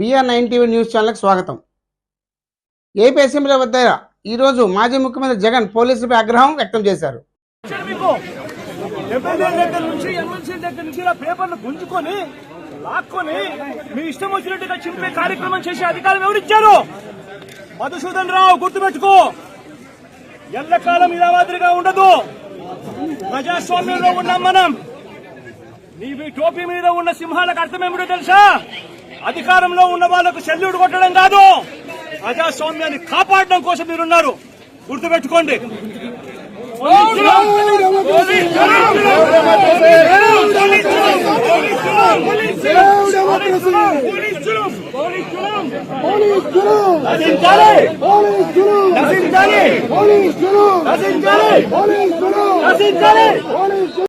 BR nine TV news ఛానల్కి స్వాగతం. AP assembly వద్ద ఈరోజు మాజీ ముఖ్యమంత్రి జగన్ పోలీసులపై ఆగ్రహం వ్యక్తం చేశారు. లాక్కొని మీ ఇష్టం వచ్చినట్టుగా చింపే కార్యక్రమం చేసే అధికారం ఎవరిచ్చారు మధుసూదన్ రావు గుర్తుపెట్టుకో. ఎల్లకాలం ఇలా మాదిరిగా ఉండదు. ప్రజాస్వామ్యంలో ఉన్నాం మనం. నీవి టోపీ మీద ఉన్న సింహాలకు అర్థమేమిటో తెలుసా? అధికారంలో ఉన్న వాళ్ళకు శల్యుడు కొట్టడం కాదు. ప్రజాస్వామ్యాన్ని కాపాడడం కోసం మీరున్నారు. గుర్తుపెట్టుకోండి. నశించాలి! నశించాలి! నశించాలి! నశించాలి